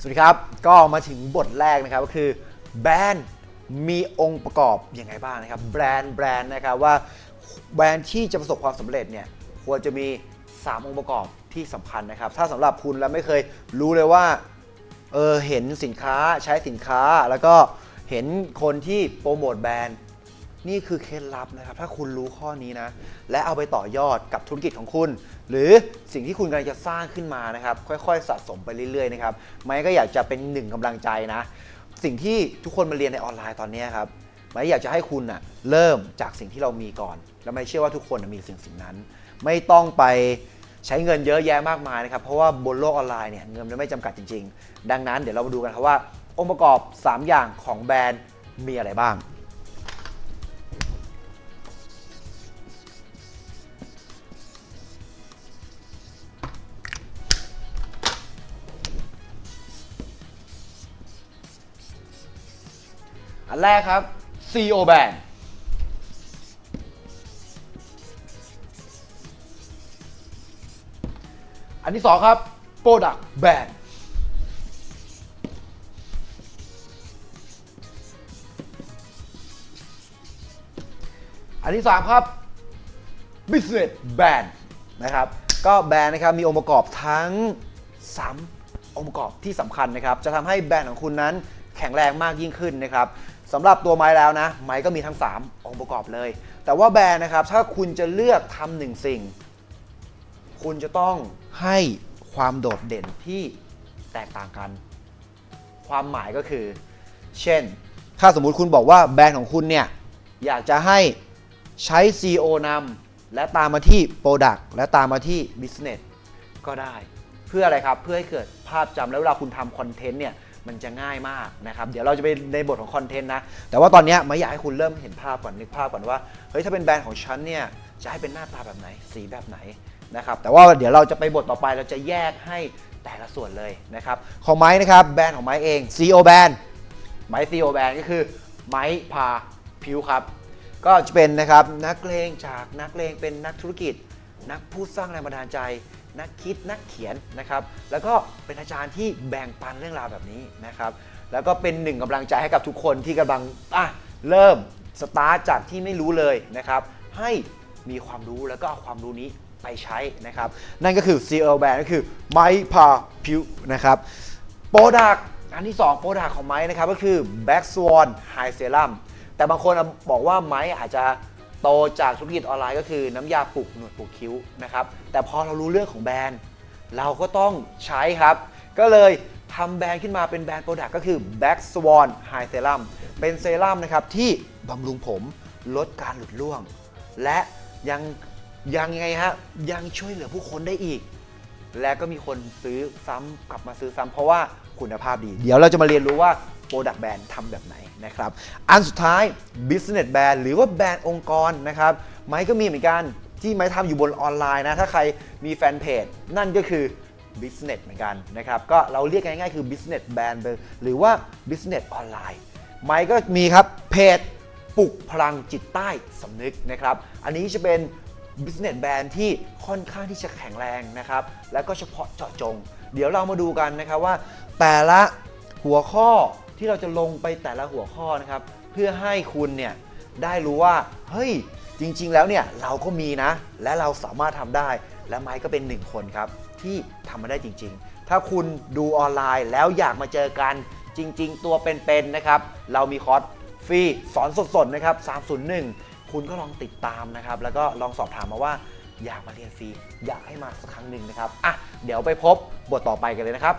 สวัสดีครับ ก็มาถึงบทแรกนะครับก็คือแบรนด์มีองค์ประกอบอยังไงบ้างนะครับ แบรนด์แบรนด์นะครับว่าแบรนด์ที่จะประสบความสำเร็จเนี่ยควรจะมี 3 องค์ประกอบที่สำคัญนะครับ ถ้าสำหรับคุณแล้วไม่เคยรู้เลยว่าเออเห็นสินค้าใช้สินค้าแล้วก็เห็นคนที่โปรโมทแบรนด์ นี่คือเคล็ดลับนะครับ ถ้าคุณรู้ข้อนี้นะ และเอาไปต่อยอดกับธุรกิจของคุณ หรือสิ่งที่คุณกำลังจะสร้างขึ้นมานะครับ ค่อยๆ สะสมไปเรื่อยๆนะครับไม่ก็อยากจะเป็นหนึ่งกำลังใจนะ สิ่งที่ทุกคนมาเรียนในออนไลน์ตอนนี้ครับไม่อยากจะให้คุณนะ่ะเริ่มจากสิ่งที่เรามีก่อน แล้วไม่เชื่อว่าทุกคนมีสิ่งสิ่งนั้น ไม่ต้องไปใช้เงินเยอะแยะมากมายนะครับ เพราะว่าบนโลกออนไลน์เนี่ยเงินมันไม่จำกัดจริง ๆ ดังนั้นเดี๋ยวเรามาดูกันครับว่า องค์ประกอบ 3 อย่างของแบรนด์มีอะไรบ้าง อันแรกครับ CEO Band อันที่สองครับ Product Band อันที่สามครับ Business Band นะครับ ก็แบรนด์นะครับมีองค์ประกอบทั้ง 3 องค์ประกอบที่สำคัญนะครับ จะทำให้แบรนด์ของคุณนั้นแข็งแรงมากยิ่งขึ้นนะครับ สำหรับตัวไม้แล้วนะ ไม้ก็มีทั้ง 3 องค์ประกอบเลย แต่ว่าแบรนด์นะครับ ถ้าคุณจะเลือกทำหนึ่งสิ่ง คุณจะต้องให้ความโดดเด่นที่แตกต่างกัน ความหมายก็คือ เช่น ถ้าสมมุติคุณบอกว่าแบรนด์ของคุณเนี่ย อยากจะให้ใช้ CEO นำและตามมาที่ Product และตามมาที่ Business ก็ได้ เพื่ออะไรครับ เพื่อให้เกิดภาพจำแล้วเวลาคุณทำคอนเทนต์เนี่ย มันจะง่ายมากนะครับเดี๋ยวเราจะไปในบทของคอนเทนต์นะ แต่ว่าตอนนี้ไม่อยากให้คุณเริ่มเห็นภาพก่อนนึกภาพก่อนว่าเฮ้ยถ้าเป็นแบรนด์ของฉันเนี่ยจะให้เป็นหน้าตาแบบไหนสีแบบไหนนะครับแต่ว่าเดี๋ยวเราจะไปบทต่อไปเราจะแยกให้แต่ละส่วนเลยนะครับของไม้นะครับแบรนด์ของไม้เอง CEO แบรนด์ไม้ซีโอแบรนด์ก็คือไม้พาผิวครับก็จะเป็นนะครับนักเลงจากนักเลงเป็นนักธุรกิจ นักพูดสร้างแรงบันดาลใจ นักคิดนักเขียนนะครับ แล้วก็เป็นอาจารย์ที่แบ่งปันเรื่องราวแบบนี้นะครับ แล้วก็เป็นหนึ่งกำลังใจให้กับทุกคนที่กำลังอะเริ่มสตาร์ทจากที่ไม่รู้เลยนะครับ ให้มีความรู้แล้วก็เอาความรู้นี้ไปใช้นะครับ นั่นก็คือ CEO Band ก็คือไม้พาผิวนะครับโปรดักอันที่2โปรดักของไม้นะครับก็คือ Back Swan High Serum แต่บางคนบอกว่าไม้อาจจะ โตจากธุรกิจออนไลน์ก็คือน้ำยาปลุกหนวดปลุกคิ้วนะครับ แต่พอเรารู้เรื่องของแบรนด์ เราก็ต้องใช้ครับ ก็เลยทำแบรนด์ขึ้นมาเป็นแบรนด์โปรดักต์ก็คือ Black Swan High Serum เป็นเซรั่มนะครับที่บำรุงผมลดการหลุดร่วง และยังยังไงฮะยังช่วยเหลือผู้คนได้อีก และก็มีคนซื้อซ้ำกลับมาซื้อซ้ำเพราะว่าคุณภาพดี เดี๋ยวเราจะมาเรียนรู้ว่า Product Brand ทำแบบไหนนะครับ อันสุดท้าย Business Brand หรือว่าแบรนด์องค์กรนะครับ ไม้ก็มีเหมือนกันที่ไม้ทำอยู่บนออนไลน์นะ ถ้าใครมีแฟนเพจนั่นก็คือ Business เหมือนกันนะครับ ก็เราเรียกง่ายๆคือ Business Brand หรือว่า Business ออนไลน์ ไม้ก็มีครับเพจปลุกพลังจิตใต้สำนึกนะครับ อันนี้จะเป็น business brand ที่ค่อนข้างที่จะแข็งแรงนะครับ แล้วก็เฉพาะเจาะจง เดี๋ยวเรามาดูกันนะครับว่า แต่ละหัวข้อ ที่เราจะลงไปแต่ละหัวข้อนะครับ เพื่อให้คุณเนี่ยได้รู้ว่า เฮ้ย จริง ๆ แล้วเนี่ยเราก็มีนะ และเราสามารถทำได้ และไม้ก็เป็นหนึ่งคนครับ ที่ทำมาได้จริง ๆ ถ้าคุณดูออนไลน์แล้วอยากมาเจอกันจริง ๆ ตัวเป็นๆนะครับ เรามีคอร์สฟรีสอนสดๆนะครับ 301 คุณก็ลองติดตามนะครับ แล้วก็ลองสอบถามมาว่าอยากมาเรียนฟรี อยากให้มาสักครั้งหนึ่งนะครับ อะ เดี๋ยวไปพบบทต่อไปกันเลยนะครับ